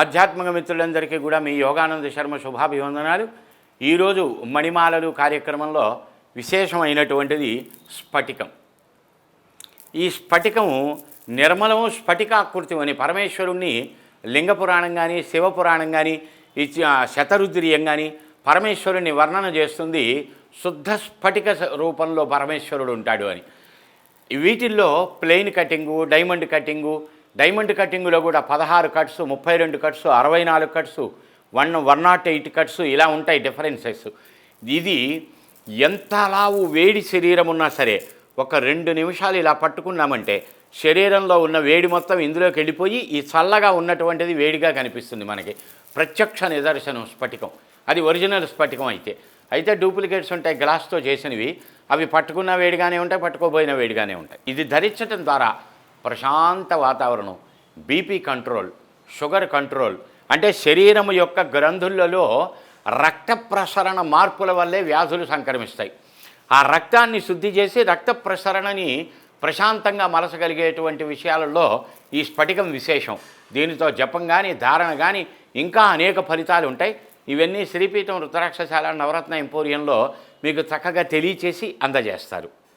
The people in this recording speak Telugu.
ఆధ్యాత్మిక మిత్రులందరికీ కూడా మీ యోగానంద శర్మ శుభాభివందనాలు. ఈరోజు మణిమాలలు కార్యక్రమంలో విశేషమైనటువంటిది స్ఫటికం. ఈ స్ఫటికము నిర్మలము స్ఫటికాకృతి అని పరమేశ్వరుణ్ణి లింగ పురాణం కానీ శివపురాణం కానీ ఇచ్చి శతరుద్రియం కానీ పరమేశ్వరుని వర్ణన చేస్తుంది శుద్ధ స్ఫటిక రూపంలో పరమేశ్వరుడు ఉంటాడు అని. వీటిల్లో plain cutting diamond cutting diamond కటింగ్లో కూడా పదహారు కట్స్ ముప్పై రెండు కట్స్ అరవై నాలుగు cuts one one nought eight cuts ఇలా ఉంటాయి డిఫరెన్సెస్. ఇది ఎంత లావు వేడి శరీరం ఉన్నా సరే ఒక రెండు నిమిషాలు ఇలా పట్టుకున్నామంటే శరీరంలో ఉన్న వేడి మొత్తం ఇందులోకి వెళ్ళిపోయి ఈ చల్లగా ఉన్నటువంటిది వేడిగా కనిపిస్తుంది మనకి. ప్రత్యక్ష నిదర్శనం స్ఫటికం. అది ఒరిజినల్ స్ఫటికం అయితే. అయితే డూప్లికేట్స్ ఉంటాయి గ్లాస్తో చేసినవి. అవి పట్టుకున్న వేడిగానే ఉంటాయి పట్టుకోబోయిన వేడిగానే ఉంటాయి. ఇది ధరించడం ద్వారా ప్రశాంత వాతావరణం బీపీ కంట్రోల్ షుగర్ కంట్రోల్ అంటే శరీరం యొక్క గ్రంథులలో రక్త ప్రసరణ మార్పుల వల్లే వ్యాధులు సంక్రమిస్తాయి. ఆ రక్తాన్ని శుద్ధి చేసి రక్త ప్రసరణని ప్రశాంతంగా మలసగలిగేటువంటి విషయాలలో ఈ స్ఫటికం విశేషం. దీనితో జపం కానీ ధారణ కానీ ఇంకా అనేక ఫలితాలు ఉంటాయి. ఇవన్నీ శ్రీపీఠం రుద్రాక్షశాల నవరత్న ఎంపోరియంలో మీకు చక్కగా తెలియచేసి అందజేస్తారు.